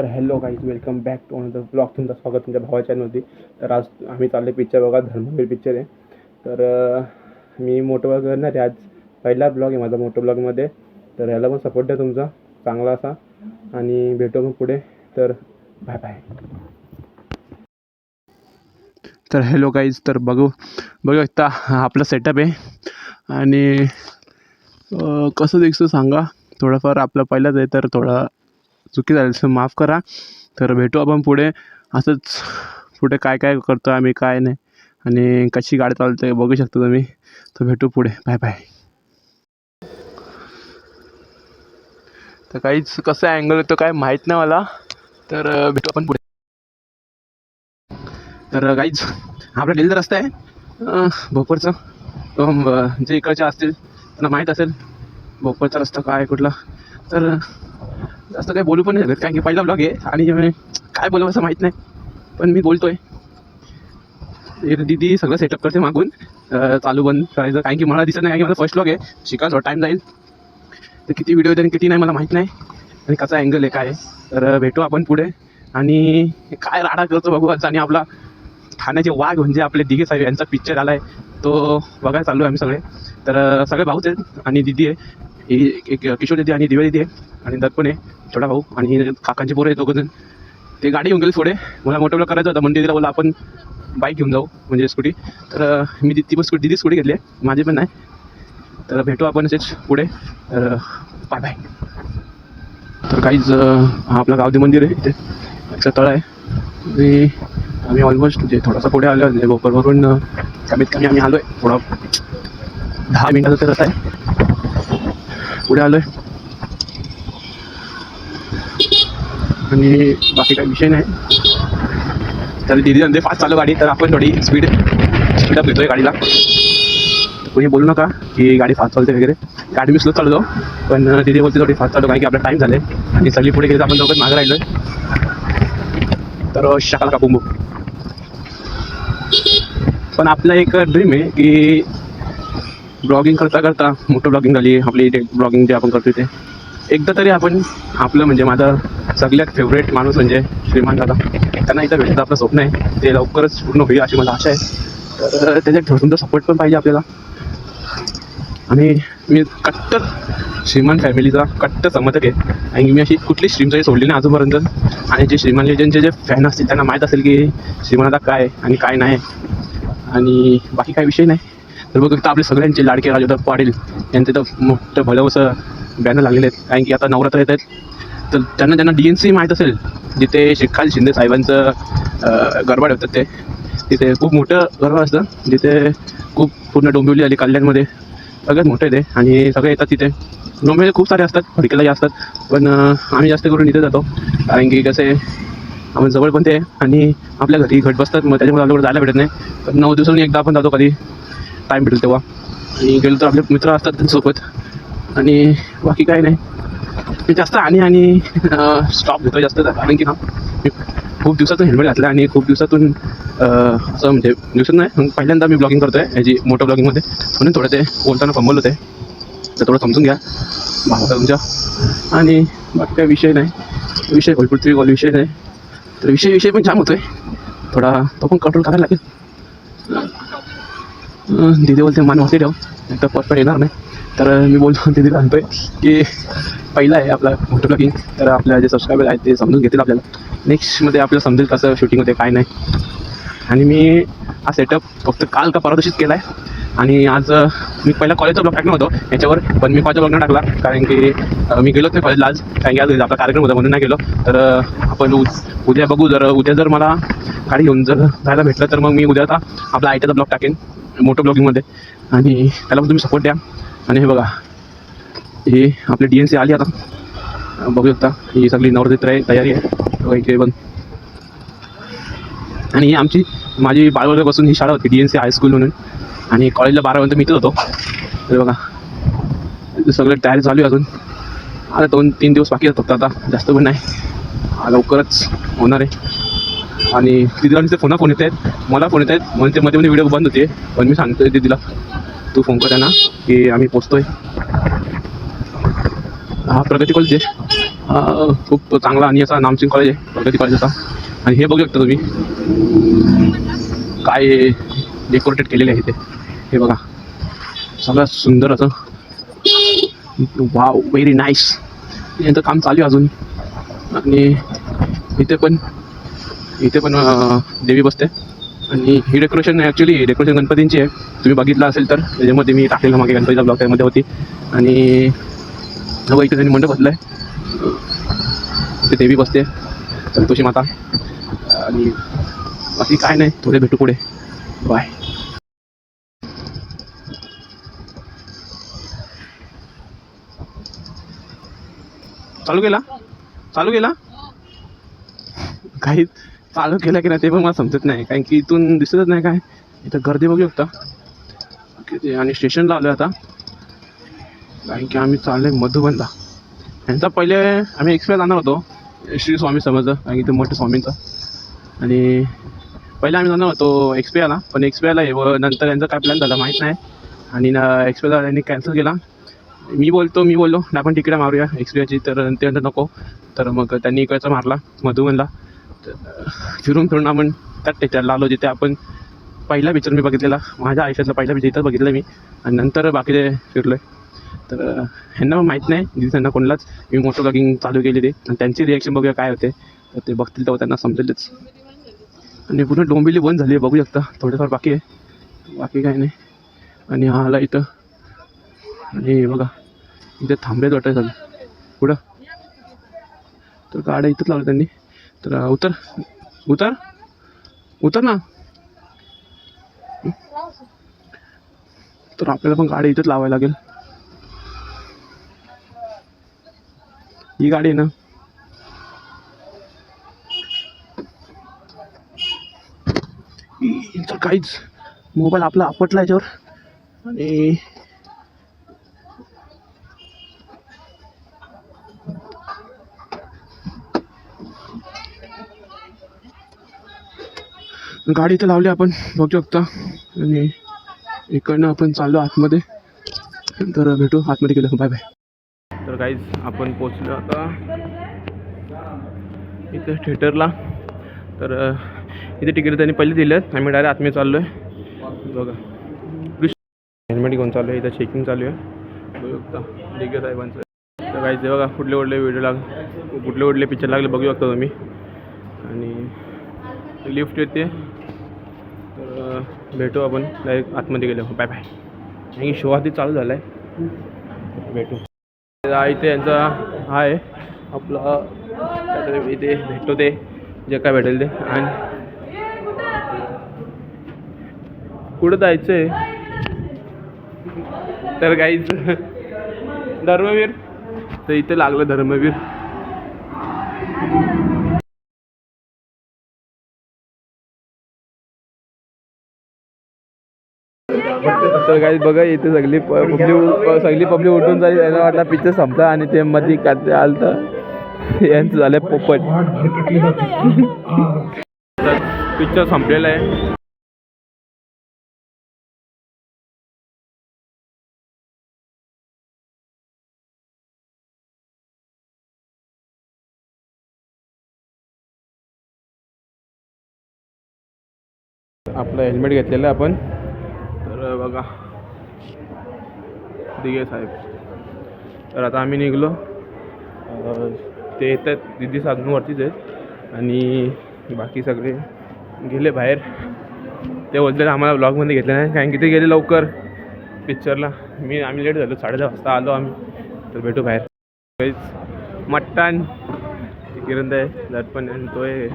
तर hello guys welcome back to another blog तुमचं स्वागत तुमच्या भावाच्या चॅनलवरती तर आज आम्ही चालले पिक्चर बघा धर्मवीर पिक्चर आहे. तर मी मोठं ब्लॉग करणार आहे. आज पहिला ब्लॉग आहे माझा मोठं ब्लॉगमध्ये तर ह्याला पण सपोर्ट द्या तुमचा. चांगला असा. आणि भेटू मग पुढे. तर बाय बाय तर हॅलो गाईज तर बघू बघू एकदा हा आपला सेटअप आहे. आणि कसं दिसतं सांगा. थोडंफार आपलं पहिलाच आहे तर थोडा चुकी झाली तर माफ करा. तर भेटू आपण पुढे. असंच पुढे काय काय करतो आम्ही काय नाही. आणि कशी गाडी चालते बघू शकता तुम्ही. तर भेटू पुढे. बाय बाय तर काहीच कसं अँगल येतो काय माहीत नाही मला. तर भेटू आपण पुढे. तर काहीच आपला डेलीचा रस्ता आहे. भोपरचा जे इकडचे असतील त्यांना माहीत असेल. भोपरचा रस्ता काय कुठला. तर जास्त काही बोलू पण नाही शकत. कारण की पहिला ब्लॉग आहे आणि काय बोलावं असं माहीत नाही. पण मी बोलतोय. दीदी सगळं सेटअप करते मागून. चालू बंद करायचं. कारण की मला दिसत नाही. कारण की माझा फर्स्ट ब्लॉग आहे. शिकायचं टाईम जाईल. तर किती व्हिडिओ आणि किती नाही मला माहीत नाही. आणि कसा अँगल आहे काय आहे. तर भेटू आपण पुढे. आणि काय राडा करतो बघू आणि आपला ठाण्याचे वाघ म्हणजे आपले दिघे साहेब यांचा पिक्चर आला आहे तो बघायला चालू आहे आम्ही सगळे. तर सगळे भाऊच आहेत आणि दिदी आहे. ही एक किशोर दिदी आणि दिव्या दिदी आहे आणि दर्पण आहे छोटा भाऊ आणि काकांचे पोरं आहे दोघं जण ते गाडी घेऊन गेले थोडे. मला मोठं ब्लॉग करायचं होतं म्हणजे तिला बोला आपण बाईक घेऊन जाऊ म्हणजे स्कूटी तर मी ती पण स्कूटी दिदी स्कूटी घेतली आहे माझी पण नाही. तर भेटू आपण असेच पुढे. तर बाय बाय तर काहीच हा आपलं गावदी मंदिर आहे इथे. याचं तळ आहे. आणि आम्ही ऑलमोस्ट म्हणजे थोडासा पुढे आलो म्हणजे भोपरवरून कमीत कमी आम्ही आलो आहे थोडा दहा मिनिटाचा तर रस्ता आहे. पुढे आलो आहे आणि बाकी काही विषय नाही. तर दिदी म्हणते फास्ट चालू गाडी तर आपण थोडी स्पीड स्पीडअप घेतोय गाडीला. कोणी बोलू नका की गाडी फास्ट चालते वगैरे. गाडी मी स्लो चालू पण दीदी दिदी बोलते थोडी फास्ट चालू कारण की आपला टाईम झाले आणि सगळी पुढे गेली तर आपण लवकर मागं राहिलोय. तर शकाल का बुंबू? पण आपलं एक ड्रीम आहे की ब्लॉगिंग करता करता मोठं ब्लॉगिंग झाली आपली ब्लॉगिंग जे आपण करतो ते. एकदा तरी आपण आपलं म्हणजे माझा सगळ्यात फेवरेट माणूस म्हणजे श्रीमान दादा. त्यांना इथं भेटायचं आपलं स्वप्न आहे. ते लवकरच पूर्ण होईल अशी मला आशा आहे. तर त्याच्यात तुमचा सपोर्ट पण पाहिजे आपल्याला. आणि मी कट्टर श्रीमान फॅमिलीचा कट्टर समर्थक आहे. आणि मी अशी कुठली स्ट्रीम सोडली नाही अजूनपर्यंत आणि जे श्रीमान लेजनचे जे फॅन असतील त्यांना माहीत असेल की श्रीमान आता काय आणि काय नाही. आणि बाकी काही विषय नाही. तर बघू आपले सगळ्यांचे लाडके राजोदा पाटील यांचे तर मोठं भलं असं बॅनर लागलेले आहेत. कारण की आता नवरात्र येत आहेत. तर त्यांना ज्यांना डी एन सी माहीत असेल जिथे शिखाल शिंदे साहेबांचं गरबा ठेवतात ते. तिथे खूप मोठं गरबा असतं. जिथे खूप पूर्ण डोंबिवली आली कल्याणमध्ये. सगळ्यात मोठं आहे ते आणि सगळे येतात तिथे. डोंबिवली खूप सारे असतात फडकेलाही असतात. पण आम्ही जास्त करून इथे जातो. कारण की कसे आपण जवळ पण ते आणि आपल्या घरी घट बसतात मग त्याच्यामुळे आपल्याकडे जायला भेटत नाही. पण नऊ दिवसांनी एकदा आपण जातो कधी. टाईम भेटेल तेव्हा. आणि गेलो तर आपले मित्र असतात त्यांच्यासोबत आणि बाकी काही नाही. मी जास्त आणि आणि स्टॉप घेतो जास्त. कारण की ना मी खूप दिवसातून हेल्मेट घातलं आणि खूप दिवसातून असं म्हणजे दिवसात नाही मग पहिल्यांदा मी ब्लॉगिंग करतोय याची मोठं ब्लॉगिंगमध्ये म्हणून थोडं ते बोलताना फंबल होते तर थोडं समजून घ्या. भावा तुमच्या आणि बाकी काही विषय नाही. विषय भरपूर कॉल विषय नाही. तर विषय विषय पण जाम होतोय. थोडा तो पण कंट्रोल करायला लागेल. दीदी बोलते मानवरती हो. ठेव तर परफेक्ट येणार नाही. तर मी बोलतो दीदीला सांगतोय की पहिला आहे आपला फोटो ब्लॉगिंग तर आपल्या जे सबस्क्रायबर आहेत ते समजून घेतील आपल्याला. नेक्स्टमध्ये आपल्याला समजेल कसं शूटिंग होते काय नाही. आणि मी हा सेटअप फक्त काल का परवा केला आहे. आणि आज मी पहिला कॉलेजचा ब्लॉग टाकला होतो. याच्यावर पण मी कॉलेजचा ब्लॉग नाही टाकला. कारण की मी गेलोच नाही कॉलेजला आज. कारण की आज आपला कार्यक्रम होता म्हणून नाही गेलो. तर आपण उ- उद्या बघू. जर उद्या जर मला गाडी घेऊन जर जायला भेटलं तर मग मी उद्या आता आपला आयटीचा ब्लॉग टाकेन. मोठं ब्लॉगिंगमध्ये आणि त्याला पण तुम्ही सपोर्ट द्या. आणि हे बघा हे आपले डी एन सी आली आता. बघू शकता ही सगळी नवरात्र आहे तयारी आहे. इथे पण आणि ही आमची माझी बारावीपासून ही शाळा होती डी एन सी हायस्कूल म्हणून. आणि कॉलेजला बारापर्यंत मी इथं होतो. तर बघा सगळं तयारी चालू आहे अजून. आता दोन तीन दिवस बाकी आहेत फक्त आता. जास्त पण नाही. लवकरच होणार आहे. आणि तिला पुन्हा फोन येत आहेत मला फोन येत आहेत म्हणून ते मध्ये मध्ये व्हिडिओ बंद होते पण मी सांगतोय दीदीला. तू फोन कर त्यांना की आम्ही पोचतोय. हा प्रगती कॉलेज आहे खूप चांगला आणि असा नामचिंग कॉलेज आहे प्रगती कॉलेज असा आणि हे बघू शकता तुम्ही. काय डेकोरेटेड केलेले आहे ते. हे बघा. सगळं सुंदर असं. वाव व्हेरी नाईस यांचं काम चालू आहे अजून. आणि इथे पण इथे पण देवी बसते. आणि ही डेकोरेशन ॲक्च्युली डेकोरेशन गणपतींची आहे. तुम्ही बघितलं असेल तर त्याच्यामध्ये मी टाकलेलं मागे गणपतीचा ब्लॉग त्यामध्ये होती. आणि हो इथे त्यांनी मंडप बसला आहे देवी बसते. संतोषी माता. आणि बाकी काय नाही थोडे भेटू पुढे. बाय चालू केला? चालू केला? काही चालू केलं की नाही ते पण मला समजत नाही. कारण की इथून दिसतच नाही काय. इथं गर्दी बघू शकता आणि स्टेशनला आलो आता. कारण की आम्ही चाललोय मधुबनला. यांचा पहिले आम्ही एक्सप्रेस जाणार होतो. श्री स्वामी समजलं कारण की मोठ्या मोठं स्वामींचं. आणि पहिले आम्ही जाणार होतो एक्सपेला पण एक्सपेला हे व नंतर यांचा काय प्लॅन झाला माहीत नाही. आणि एक्सपेला यांनी कॅन्सल केला. मी बोलतो मी बोललो आपण तिकडे मारूया एक्सपिरियन्सची तर ते म्हणतात नको. तर मग त्यांनी इकडचा मारला मधुबनला. फिरून फिरून आपण त्याच टेचरला आलो जिथे आपण पहिला पिक्चर मी बघितलेला. माझ्या आयुष्यातला पहिला पिक्चर इथं बघितलं मी. आणि नंतर बाकीचे फिरलो आहे तर ह्यांना माहीत नाही. जिथे त्यांना कोणालाच मी मोठं ब्लॉगिंग चालू केली ते आणि त्यांची रिॲक्शन बघूया काय होते. तर ते बघतील तेव्हा त्यांना समजेलच. आणि पूर्ण डोंबिली बंद झाली आहे. बघू शकता. थोडेफार बाकी आहे. बाकी काय नाही. आणि हा आला इथं. आणि बघा. इथे थांबेच वाटतं सगळं. पुढं. तर गाड्या इथंच लावलं त्यांनी. तर उतर. उतर. उतर ना. तर आपल्याला पण गाडी इथंच लावायला लागेल. ही गाडी आहे ना. तर काहीच. मोबाईल आपला आपटला याच्यावर. आणि गाडी इथं लावली आपण बघू शकता. आणि इकडनं आपण चाललो आतमध्ये. तर भेटू आतमध्ये गेलो. बाय बाय तर काहीच आपण पोचलो आता इथे थिएटरला तर इथे तिकीट त्यांनी पहिले दिलेत. आम्ही डायरेक्ट आतमध्ये चाललो आहे बघा. हेल्मेट घेऊन चालू आहे इथं चेकिंग चालू आहे. बघू शकता दिग्गे साहेबांचं. तर काहीच बघा कुठले कुठले व्हिडिओ लाग कुठले कुठले पिक्चर लागले बघू शकता तुम्ही. आणि लिफ्ट येते भेटू आपण. डायरेक्ट आतमध्ये गेलो. बाय बाय आणि शो आधी चालू झाला आहे भेटू इथे यांचा हा आहे. आपला इथे भेटतो ते जे काय भेटेल ते. आणि कुठं जायचं आहे तर काहीच धर्मवीर. तर इथे लागलं धर्मवीर. तर काही बघा इथे सगळी पब्लिक सगळी पब्लिक उठून जाईल त्यांना वाटला पिक्चर संपला आणि ते मध्ये काय आलं यांचं झालं पोपट. तर पिक्चर संपलेला आहे. आपलं हेल्मेट घेतलेलं आपण. बघा. दिघे साहेब. तर आता आम्ही निघलो. ते येत आहेत दिदी साधनवरतीच आहेत. आणि बाकी सगळे गेले बाहेर. ते बोलते आम्हाला ब्लॉगमध्ये घेतलं नाही. कारण की ते गेले लवकर. पिक्चरला मी आम्ही लेट झालो. साडे दहा वाजता आलो आम्ही. तर भेटू बाहेर. काहीच मट्टण किरण आहे लटपण आणि तो आहे.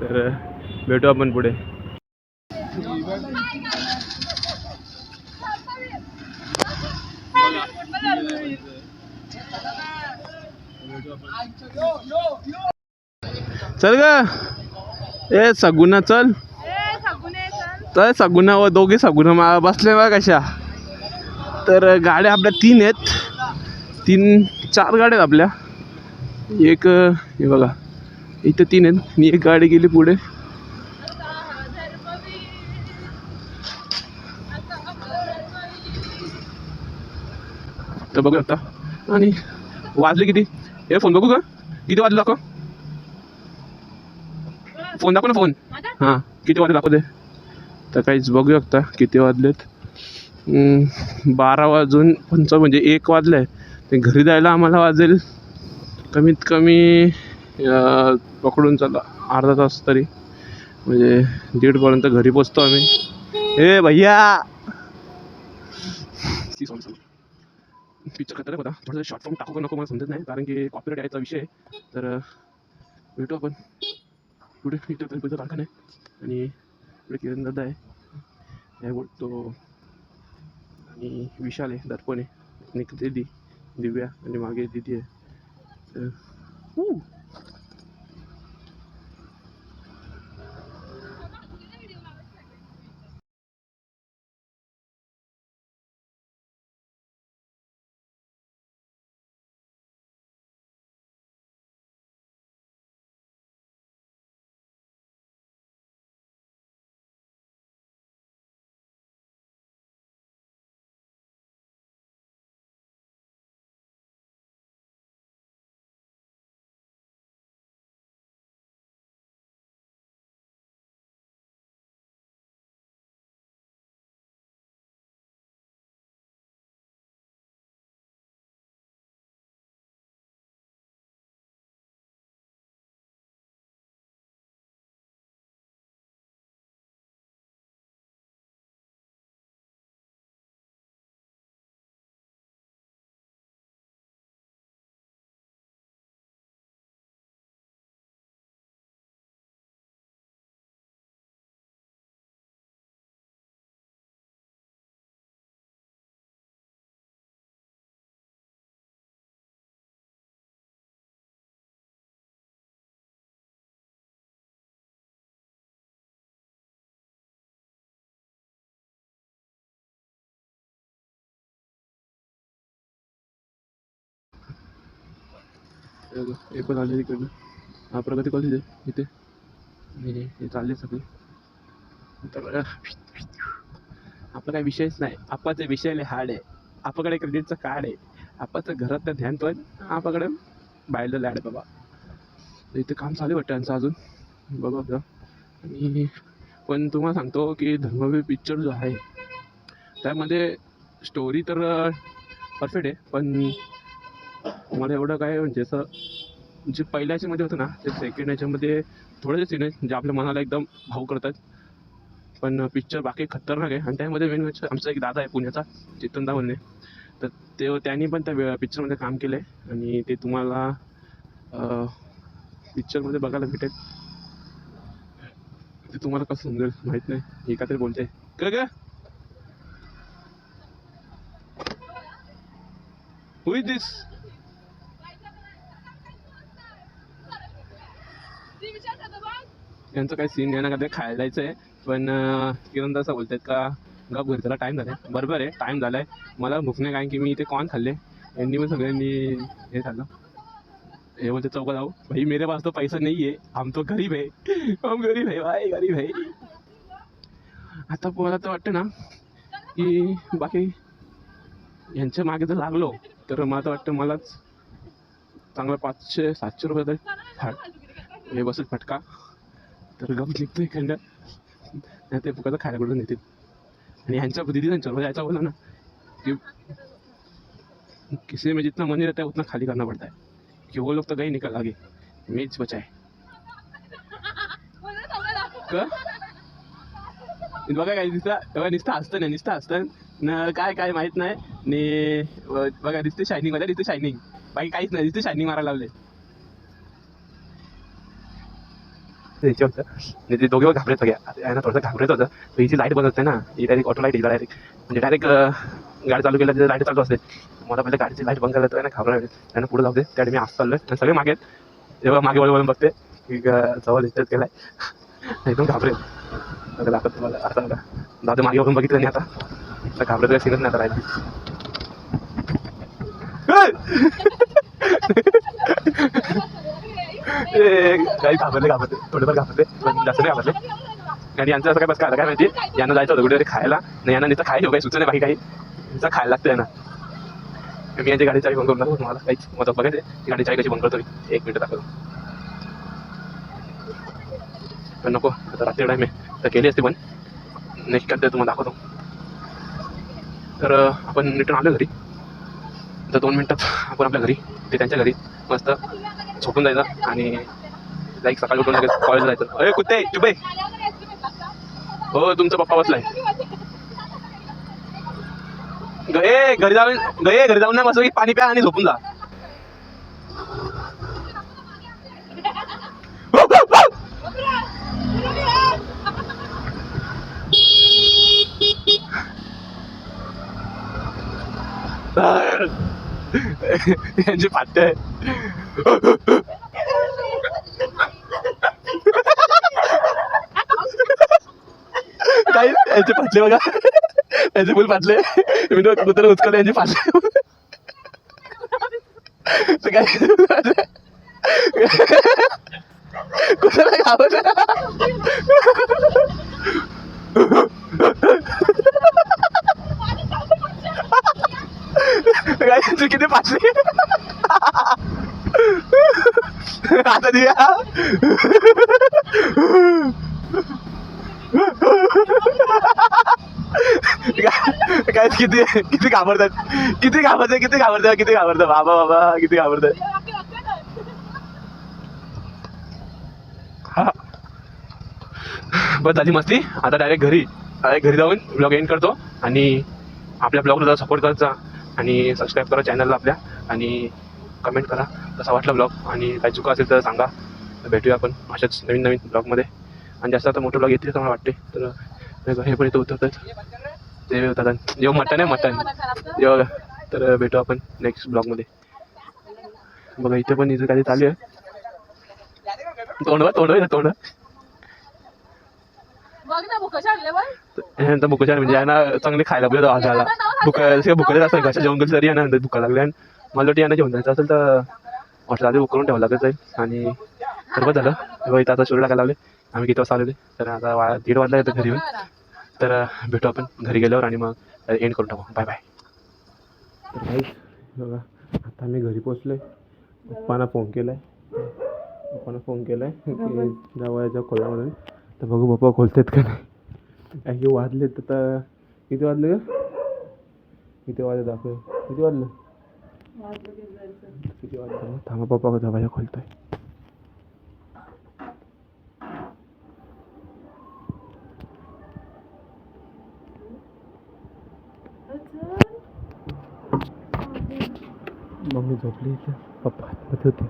तर भेटू आपण पुढे. चल ग. ए सगुना चल. तर सगुना व दोघे सगुना बसले बा कशा तर गाड्या आपल्या तीन आहेत. तीन चार गाड्या आहेत आपल्या. एक हे बघा. इथं तीन आहेत. मी एक गाडी गेली पुढे. तर बघू आता. आणि वाजले किती? हे फोन बघू का? किती वाजले दाखव. फोन दाखव ना फोन हां किती वाजले दाखव दे तर काहीच बघू शकता किती वाजलेत. बारा वाजून पंच म्हणजे एक वाजले ते घरी जायला आम्हाला वाजेल. कमीत कमी पकडून चला. अर्धा तास तरी. म्हणजे दीडपर्यंत घरी पोचतो आम्ही. ए भैया! पिक्चर खतरनाक होता. थोडंसं शॉर्ट फॉर्म टाकू का नको मला समजत नाही कारण की कॉपीराईट यायचा विषय आहे. तर भेटू आपण. पुढे इथं कारखाना आहे. आणि पुढे किरण दादा आहे. काय बोलतो. आणि विशाल आहे दर्पण आहे. निक दिदी दिव्या आणि मागे दिदी आहे. तर, हू. हे बघ, हे पण आले तिकडनं हा प्रगती कॉलेज आहे इथे. आणि हे चालले सगळे. तर आपला काही विषयच नाही. आपाचे विषय हार्ड आहे. आपाकडे क्रेडिटचं कार्ड आहे. आपाचं घरातलं ध्यान पण आपाकडे बाहेरलं लॅड बाबा. इथे काम चालू वाटतं यांचं अजून. बघा बघा आणि पण तुम्हाला सांगतो की धर्मवीर पिक्चर जो आहे त्यामध्ये स्टोरी तर परफेक्ट आहे. पण मला एवढं काय म्हणजे असं जे पहिल्या याच्यामध्ये होतं ना ते सेकंड याच्यामध्ये थोडेसे सीन आहेत जे आपल्या मनाला एकदम भाऊ करतात. पण पिक्चर बाकी खतरनाक आहे. आणि त्यामध्ये मेन म्हणजे आमचा एक दादा आहे पुण्याचा चेतन म्हणणे तर ते त्यांनी पण त्या पिक्चरमध्ये काम केलं आहे आणि ते तुम्हाला पिक्चरमध्ये बघायला भेटेल. ते तुम्हाला कसं समजेल माहीत नाही. एका तरी बोलते काय का? Who त्यांचं काही सीन नाही ना का ते खायला जायचं आहे. पण किरण असं बोलतात का गप घरी त्याला टाईम आहे बरोबर आहे टाईम झालाय. मला भूक नाही कारण की मी इथे कॉन खाल्ले. यांनी पण सगळ्यांनी हे खाल्लं. हे बोलते चौका जाऊ. भाई मेरे पास तो पैसा नाही आहे. हम तो गरीब आहे. हम गरीब आहे भाई गरीब आहे. आता मला तर वाटतं ना की बाकी यांच्या मागे जर लागलो तर मला तर वाटतं मलाच चांगलं पाचशे सातशे रुपये तरी फाट हे बसेल फटका. तर गप निघतो इकडनं नाही ते फुकाचं खायला कुठून येतील आणि ह्यांच्या दिदी त्यांच्या जायचा बोला ना कि किसी में जितना मनी रहता है उतना खाली करना पड़ता है. कि वो लोग तो गए निकल आगे. मेज बचाए. बघा काय दिसता बघा नुसतं हसतं नाही निसता हसतं न. काय काय माहीत नाही. ने बघा दिसते शायनिंगमध्ये दिसते शायनिंग बाकी काहीच नाही दिसते शायनिंग मारायला लावले त्याचे होतं आणि ते दोघे घाबरत सगळ्या आहे ना थोडंसं घाबरत होतं तर हिची लाइट बंद असते ना ही डायरेक्ट ऑटो लाइट हिला डायरेक्ट म्हणजे डायरेक्ट गाडी चालू केलं लाइट चालू असते मला पहिले गाडीची लाइट बंद करायला ना घाबरायला त्यांना पुढे जाऊ दे त्यासाठी मी आज चाललोय आणि सगळे मागे आहेत. जेव्हा मागे वळून बघते की जवळ दिसतात केलाय एकदम घाबरेल आता दाखवत तुम्हाला आता बघा जाऊ दे मागे वळून बघितलं नाही आता घाबरत काय सीनच नाही आता राहिली ए, काही घाबरले घाबरले. थोडेफार घाबरले पण जास्त नाही घाबरले. आणि यांचं असं काय बस काय काय माहिती? यांना जायचं होतं कुठेतरी खायला. नाही यांना नुसतं खायला काही सुचलं नाही बाकी काही. नुसतं खायला लागतं यांना. मी यांची गाडी चावी बंद करून दाखवतो तुम्हाला. काहीच मजा बघायचं आहे. ती गाडी चावी कशी बंद करतो एक मिनिट दाखवतो. पण नको आता रात्री टाईम आहे. तर केली असते पण. नेक्स्ट करते तुम्हाला दाखवतो. तर आपण रिटर्न आलो घरी. तर दोन मिनटात आपण आपल्या घरी. ते त्यांच्या घरी. मस्त. झोपून जायचं आणि लाईक सकाळी उठून लगेच जायचं. अरे कुत्ते चुबे हो तुमचा पप्पा बसलाय. गये घरी जाऊन गये घरी जाऊन ना मस्त पाणी प्या आणि झोपून जा. यांची आहे काही यांचे फाटले बघा. यांचे फुल फाटले. मी तो कुत्र उचकले यांचे फाटले. काय? कुत्रा घाबरला? काय? किती फाटले? आता दिया काय किती किती घाबरतात. किती घाबरतात किती घाबरतात किती घाबरतात. बाबा बाबा किती घाबरतात. बस झाली मस्ती. आता डायरेक्ट घरी. डायरेक्ट घरी जाऊन ब्लॉग एंड करतो. आणि आपल्या ब्लॉगला जरा सपोर्ट करायचा आणि सबस्क्राईब करा चॅनलला आपल्या. आणि कमेंट करा. कसा वाटला ब्लॉग आणि काही चुका असेल तर सांगा. तर भेटूया आपण अशाच नवीन नवीन ब्लॉगमध्ये आणि जास्त आता मोठे ब्लॉग येतील असं मला वाटते. तर हे पण इथं उतरतात ते होतात जेव्हा मटन आहे मटन जेव्हा तर भेटू आपण नेक्स्ट ब्लॉगमध्ये बघा इथे पण इथं काही चालू आहे. तोंड तोंड तोंड बघ. ना भुकं आणले बघ नंतर भुकच्या म्हणजे आहे ना चांगले खायला पाहिजे भुक भुकले असतात घरच्या जेवण तरी आहे ना नंतर भुका लागल्या मला वाटतं यांना घेऊन जायचं असेल तर हॉटेल आधी उकरून करून ठेवावं लागत जाईल. आणि सर्व झालं. तेव्हा इथं आता सूर्य टाकायला लागले आम्ही किती वाजता आलेले? तर आता वा दीड वाजला येतं घरी येऊन. तर भेटू आपण घरी गेल्यावर आणि मग एंड करून टाकू. बाय बाय तर काही बघा आता मी घरी पोचलो आहे पप्पांना फोन केला आहे पप्पांना फोन केला आहे की जावयाच्या खोला म्हणून तर बघू पप्पा खोलतात का नाही. काही वाजलेत तर किती वाजले ग? किती वाजले दाखव. किती वाजलं? किती वाजलं थांबा पप्पा का दरवाजा खोलतोय. मम्मी झोपली इथे. पप्पा आतमध्ये होते.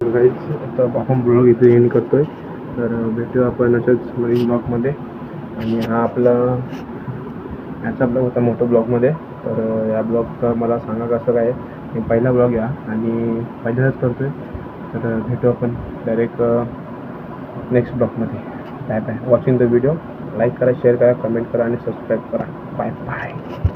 आता आपण ब्लॉग इथे एंड करतोय. तर भेटू आपण अशाच नवीन ब्लॉगमध्ये आणि हा आपला याचा ब्लॉग होता मोठा ब्लॉगमध्ये तर या ब्लॉगचं मला सांगा कसं काय मी पहिला ब्लॉग या आणि पहिल्यांदाच करतोय. तर भेटू आपण डायरेक्ट नेक्स्ट ब्लॉगमध्ये. Bye bye watching the video like करा शेअर करा कमेंट करा आणि सबस्क्राईब करा. Bye bye